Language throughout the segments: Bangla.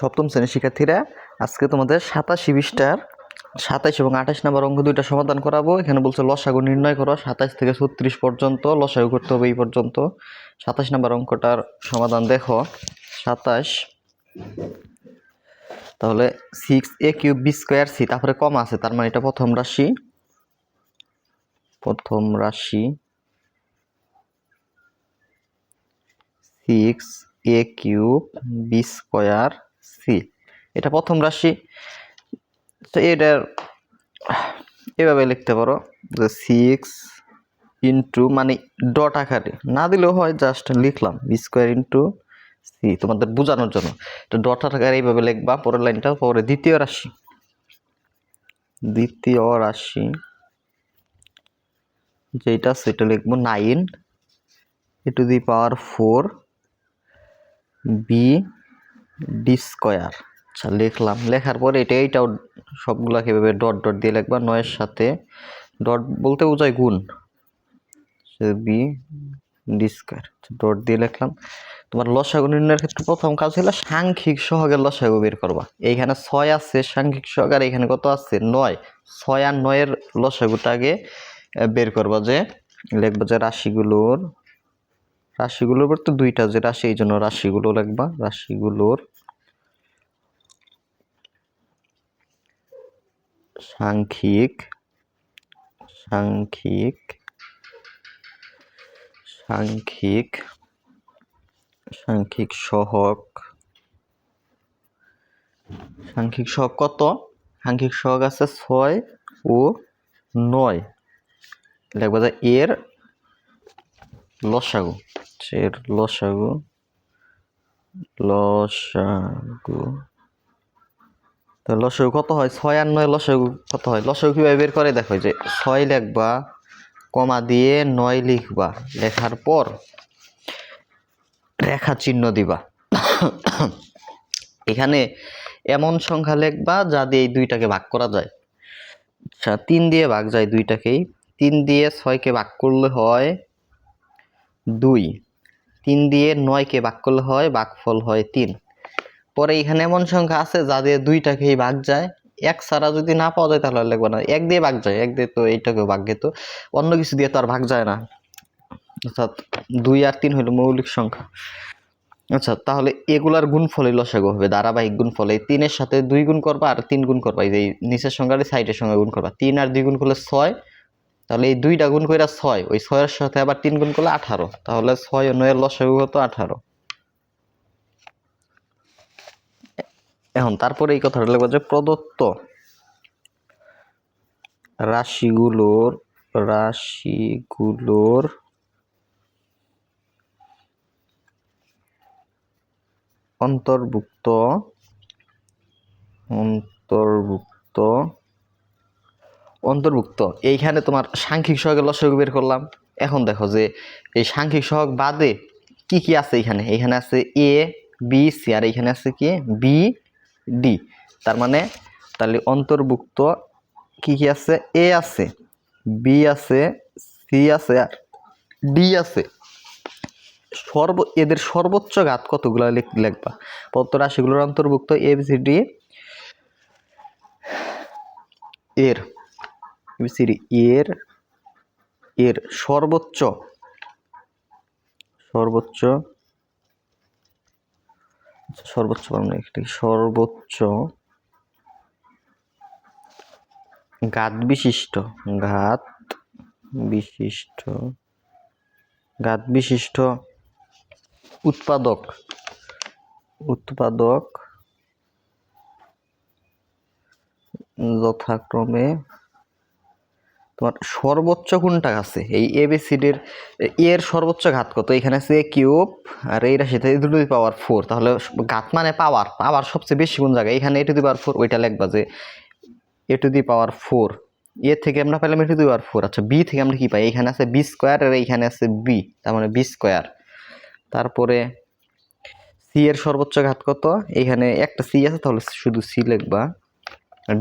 সপ্তম শ্রেণির শিক্ষার্থীরা, আজকে তোমাদের সাতাশি বিশটার সাতাশ এবং আঠাশ নাম্বার অঙ্ক দুইটা সমাধান করাবো। এখানে বলছে লসাগু নির্ণয় করো সাতাশ থেকে ছত্রিশ পর্যন্ত লসাগু করতে হবে এই পর্যন্ত। সাতাশ নাম্বার অঙ্কটার সমাধান দেখো, সাতাশ, তাহলে six A cube B square C তারপরে কম আছে, তার মানে এটা প্রথম রাশি। প্রথম রাশি six A cube B square C. এটা প্রথম রাশি। তো এটার, এভাবে লিখতে পারো যে সিক্স ইন্টু মানে ডট আকারে। না দিলেও হয় জাস্ট লিখলাম বি স্কোয়ার ইন্টু সি তোমাদের বোঝানোর জন্য। তো ডট আকারে এইভাবে লিখবা, পরের লাইনটা পরে দ্বিতীয় রাশি। দ্বিতীয় রাশি যেটা সেটা লিখব nine A to the power four B D square আচ্ছা লিখলাম। লেখার পরে এটা এইটাও সবগুলাকে এভাবে ডট ডট দিয়ে লিখবা? নয়ের সাথে ডট বলতে বোঝায় গুণ। বি ডি স্কোয়ার ডট দিয়ে লিখলাম। তোমার লসাগু নির্ণয়ের ক্ষেত্রে প্রথম কাজ হলো সাংখ্যিক সহগের লসাগু বের করবা। এইখানে ছয় আছে সাংখ্যিক সহগ আর এখানে কত আছে? নয়। ছয় আর নয়ের লসাগুটা আগে আহ, বের করবা যে লিখবা যে রাশিগুলোর রাশিগুলোর তো দুইটা যে রাশি এই জন্য রাশিগুলো লাগবা রাশিগুলোর সাংখ্যিক সাংখ্যিক সাংখ্যিক সাংখ্যিক সহক সাংখ্যিক সহক কত? সাংখ্যিক সহক আছে ছয় ও নয়। লিখবা যে এর লসাগু। এর লসাগু লসাগু। তো লসাগু কত হয়? ছয় আর নয় লসাগু কত হয়? লসাগু কীভাবে বের করে? দেখো যে ছয় লিখবা, কমা দিয়ে নয় লিখবা। লেখার পর রেখা চিহ্ন দিবা। এখানে এমন সংখ্যা লিখবা যা দিয়ে এই দুইটাকে ভাগ করা যায়। আচ্ছা তিন দিয়ে ভাগ যায় দুইটাকেই। তিন দিয়ে ছয়কে ভাগ করলে হয় দুই। তিন দিয়ে নয়কে ভাগ করলে হয় ভাগফল হয় তিন। পরে এখানে এমন সংখ্যা আছে যা দিয়ে দুইটাকেই ভাগ যায়। এক ছাড়া যদি না পাওয়া যায় তাহলে লাগবে না। এক দিয়ে ভাগ যায়, এক দিয়ে তো এইটাকেও ভাগ যেত অন্য কিছু দিয়ে তো আর ভাগ যায় না। অর্থাৎ দুই আর তিন হলো মৌলিক সংখ্যা। আচ্ছা তাহলে এগুলার গুণফলই লসাগু হবে। ধারাবাহিক গুণফল, এই তিনের সাথে দুই গুণ করবা আর তিন গুণ করবা। এই নিচের সংখ্যার সাইডের সঙ্গে গুণ করবা। তিন আর দুই গুণ করলে ছয় তাহলে এই দুইটা গুণ করে ছয়, ওই ছয়ের সাথে আবার তিন গুণ করলে আঠারো। তাহলে ছয় নয়ের লসাগু কত আঠারো। এখন তারপরে এই কথাটা লিখব যে প্রদত্ত রাশিগুলোর রাশিগুলোর অন্তর্ভুক্ত অন্তর্ভুক্ত অন্তর্ভুক্ত। এইখানে তোমার সাংখ্যিক সহগের লসাগু বের করলাম। এখন দেখো যে এই সাংখ্যিক সহগ বাদে কি কি আছে এখানে এখানে আছে এ বি সি আর এখানে আছে কি? বি ডি তার মানে তাহলে অন্তর্ভুক্ত কি কি আছে? এ আছে বি আছে সি আছে, আর ডি আছে। সর্ব, এদের সর্বোচ্চ ঘাত কতগুলো লিখ- লিখবা? পত্র রাশিগুলোর অন্তর্ভুক্ত এ বি সি ডি এর। এর এর সর্বোচ্চ সর্বোচ্চ সর্বোচ্চ একটি। সর্বোচ্চ ঘাত বিশিষ্ট। ঘাত বিশিষ্ট। গাত বিশিষ্ট উৎপাদক। উৎপাদক যথাক্রমে তোমার সর্বোচ্চ কোনটা আছে? এই এ বি সি এবিসিডির এর সর্বোচ্চ ঘাত কত? এখানে আছে কিউব আর এই রাশিতে এ টু দি পাওয়ার ফোর তাহলে ঘাত মানে পাওয়ার পাওয়ার সবচেয়ে বেশি কোন জায়গায়? এখানে এ টু দি পাওয়ার ফোর ওইটা লিখবা যে এ টু দি পাওয়ার ফোর এ থেকে আমরা পেলাম A to the power four আচ্ছা বি থেকে আমরা কি পাই? এখানে আছে বি স্কোয়ার আর এইখানে আছে বি তার মানে বি স্কোয়ার তারপরে সি এর সর্বোচ্চ ঘাত কত? এখানে একটা সি আছে, তাহলে শুধু সি লিখবা।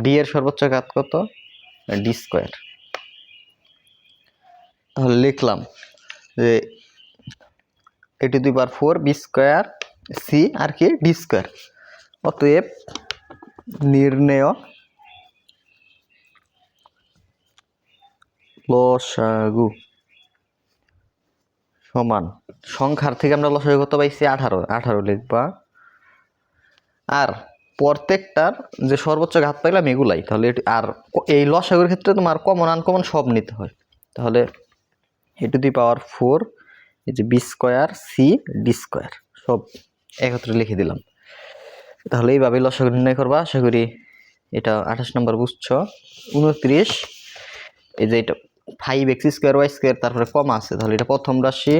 ডি এর সর্বোচ্চ ঘাত কত? ডি স্কোয়ার লিখলাম যে A to the four B square C আর কি ডি স্কোয়ার। অতএব নির্ণেয় লসাগু সমান। সংখ্যার থেকে আমরা লসাগু কত পাইছি আঠারো আঠারো লিখবা। আর প্রত্যেকটার যে সর্বোচ্চ ঘাত পাইলাম এগুলাই, তাহলে আর এই লসাগুর ক্ষেত্রে তোমার কমন আনকমন সব নিতে হয়। তাহলে এ টু দি পাওয়ার ফোর, এই যে B square, C, D square, সব একত্রে লিখে দিলাম। তাহলে এইভাবে লসাগু নির্ণয় করবা। আশা করি এটা আঠাশ নম্বর বুঝছ। উনত্রিশ, এই যে এটা five X square Y square, তারপরে কম আছে। তাহলে এটা প্রথম রাশি,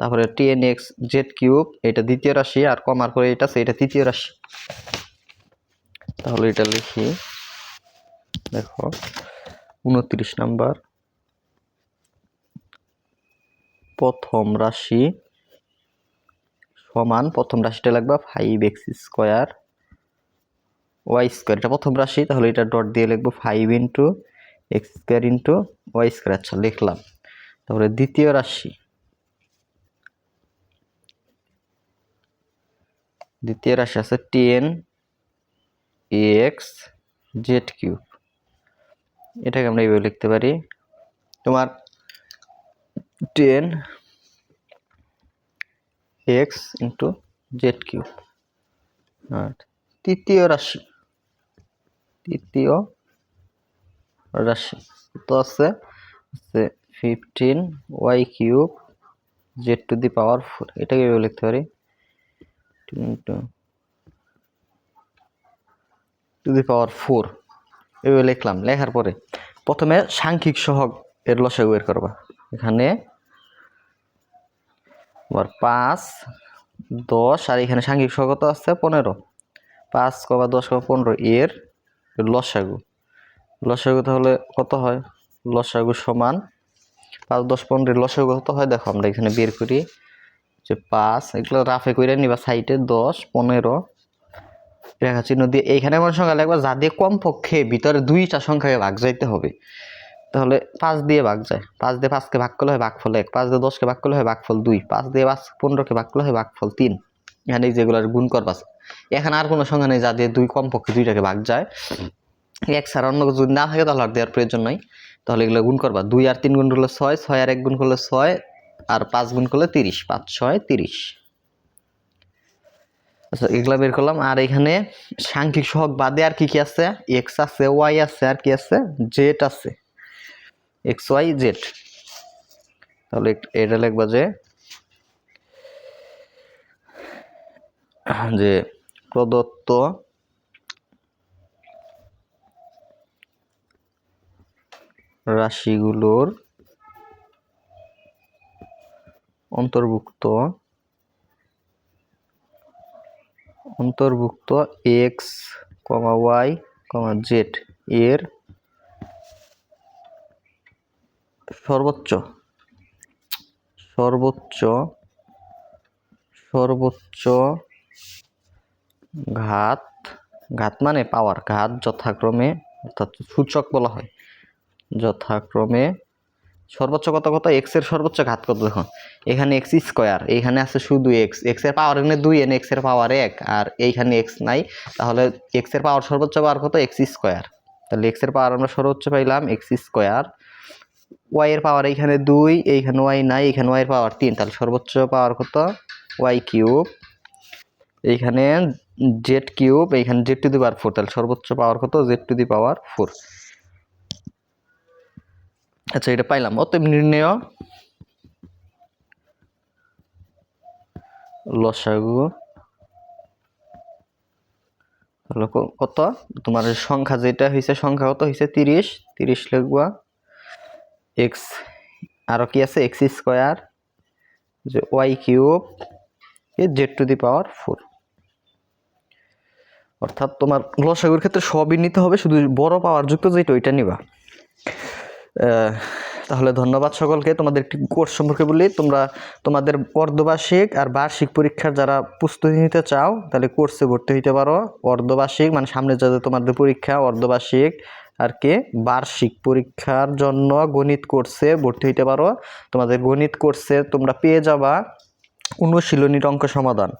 তারপরে টেন এক্স জেড কিউব এটা দ্বিতীয় রাশি, আর কমার পরে এটা আছে, এটা তৃতীয় রাশি। তাহলে এটা লিখি, দেখো, উনত্রিশ নাম্বার। প্রথম রাশি সমান প্রথম রাশিটা লাগবে five X square Y square এটা প্রথম রাশি, তাহলে এটা ডট দিয়ে লিখব five into X square into Y square আচ্ছা লিখলাম। তারপরে দ্বিতীয় রাশি। দ্বিতীয় রাশি আছে টেন এক্স জেড কিউব এটাকে আমরা এইভাবে লিখতে পারি। তোমার ten X into Z cube তৃতীয় রাশি তৃতীয় রাশি তো আছে আছে fifteen Y cube Z to the power four এটাকে লিখতে পারি। টু দি পাওয়ার ফোর এভাবে লিখলাম। লেখার পরে প্রথমে সাংখ্যিক সহগ এর লসাগু বের করবা। এখানে আবার পাঁচ, দশ, আর এখানে সাংখ্যিক সহগ কত আছে পনেরো। পাঁচ কবা দশ কবা পনেরো, এর লসাগু। লসাগু তাহলে কত হয়? লসাগু সমান পাঁচ, দশ, পনেরো লসাগু কত হয়? দেখো আমরা এখানে বের করি যে পাঁচ, এগুলো রাফে করে নিবা সাইডে দশ, পনেরো। রেখা চিহ্ন দিয়ে এইখানে এমন সংখ্যা লাগবে যা দিয়ে কমপক্ষে ভিতরে দুইটা সংখ্যাকে ভাগ যাইতে হবে। তাহলে পাঁচ দিয়ে ভাগ যায়। পাঁচ দিয়ে পাঁচকে ভাগ করলে হয় ভাগফল এক, পাঁচ দিয়ে দশকে ভাগ করলে হয় ভাগফল দুই, পাঁচ দিয়ে পাঁচ পনেরোকে ভাগ করলে হয় ভাগফল তিন। এখানে যেগুলো গুণ করবা আছে। এখানে আর কোনো সংখ্যা নেই যা দিয়ে দুই কমপক্ষে দুইটাকে ভাগ যায়। এক ছাড়া অন্য যদি না থাকে তাহলে আর দেওয়ার প্রয়োজন নাই। তাহলে এগুলো গুণ করবা। দুই আর তিন গুণ করলে ছয় ছয় আর এক গুণ করলে ছয়, আর পাঁচ গুণ করলে তিরিশ, পাঁচ, ছয়, তিরিশ। আচ্ছা এগুলা বের করলাম। আর এখানে সাংখ্যিক সহগ বাদে আর কি কি আছে? এক্স আছে ওয়াই আছে, আর কি আছে? জেড আছে। এক্স ওয়াই জেড তাহলে এটা লিখবা যে যে প্রদত্ত রাশিগুলোর অন্তর্ভুক্ত অন্তর্ভুক্ত X comma Y comma Z এর সর্বোচ্চ। সর্বোচ্চ সর্বোচ্চ ঘাত ঘাত মানে পাওয়ার ঘাত যথাক্রমে অর্থাৎ সূচক বলা হয়। যথাক্রমে সর্বোচ্চ কত কত? এক্সের সর্বোচ্চ ঘাত কত? দেখো এখানে এক্স স্কোয়ার এইখানে আছে শুধু এক্স এক্সের পাওয়ার এখানে দুই এন এক্সের পাওয়ার এক, আর এইখানে এক্স নাই। তাহলে এক্সের পাওয়ার সর্বোচ্চ পাওয়ার কত? এক্স স্কোয়ার তাহলে এক্সের পাওয়ার আমরা সর্বোচ্চ পাইলাম এক্স স্কোয়ার ওয়াই এর পাওয়ার এইখানে দুই, এইখানে ওয়াই নাই, এইখানে ওয়াই এর পাওয়ার তিন, তাহলে সর্বোচ্চ পাওয়ার কত? ওয়াই কিউব এইখানে জেড কিউব এইখানে Z to the power four তাহলে সর্বোচ্চ পাওয়ার কত? Z to the power four আচ্ছা এটা পাইলাম। অতএব নির্ণয় লসাগু কত? তোমার সংখ্যা যেটা হয়েছে সংখ্যা কত হয়েছে তিরিশ। তিরিশ লিখবা। এক্স আরও কি আছে? এক্স স্কোয়ার, যে Y cube, A Z to the power four. অর্থাৎ তোমার লসাগুর ক্ষেত্রে সবই নিতে হবে, শুধু বড় পাওয়ার যুক্ত যেটা ওইটা নিবা। তাহলে ধন্যবাদ সকলকে। তোমাদের একটি কোর্স সম্পর্কে বলি, তোমরা তোমাদের অর্ধবার্ষিক আর বার্ষিক পরীক্ষার যারা প্রস্তুতি নিতে চাও, তাহলে কোর্সে ভর্তি হইতে পারো। অর্ধবার্ষিক মানে সামনে যাদের তোমাদের পরীক্ষা, অর্ধবার্ষিক আর কে? বার্ষিক পরীক্ষার জন্য গণিত কোর্সে ভর্তি হইতে পারো। তোমাদের গণিত কোর্সে তোমরা পেয়ে যাবা অনুশীলনীর অঙ্ক সমাধান।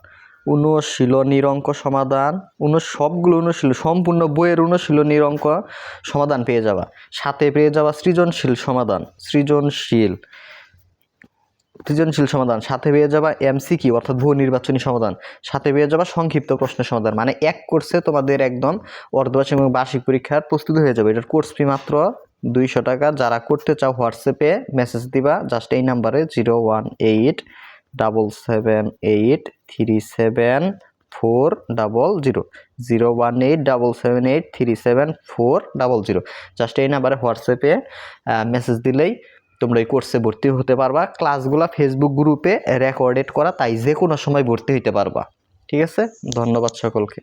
অনুশীলনীর অঙ্ক সমাধান, অনু, সবগুলো অনুশীল, সম্পূর্ণ বইয়ের অনুশীলনীর অঙ্ক সমাধান পেয়ে যাবা। সাথে পেয়ে যাবা সৃজনশীল সমাধান। সৃজনশীল। সৃজনশীল সমাধান, সাথে পেয়ে যাবা এমসিকিউ অর্থাৎ বহু নির্বাচনী সমাধান। সাথে পেয়ে যাবা সংক্ষিপ্ত প্রশ্নের সমাধান মানে এক কোর্সে তোমাদের একদম অর্ধবার্ষিক এবং বার্ষিক পরীক্ষার প্রস্তুতি হয়ে যাবে। এটার কোর্স ফি মাত্র দুইশো টাকা। যারা করতে চাও হোয়াটসঅ্যাপে মেসেজ দিবা জাস্ট এই নাম্বারে zero one eight double seven eight three seven four double zero zero one eight double seven eight three seven four double zero just এই নাম্বারে হোয়াটসঅ্যাপে মেসেজ দিলেই তোমরা এই কোর্সে ভর্তি হতে পারবা। ক্লাসগুলো ফেসবুক গ্রুপে রেকর্ডেড করা, তাই যে কোনো সময় ভর্তি হইতে পারবা। ঠিক আছে? ধন্যবাদ সকলকে।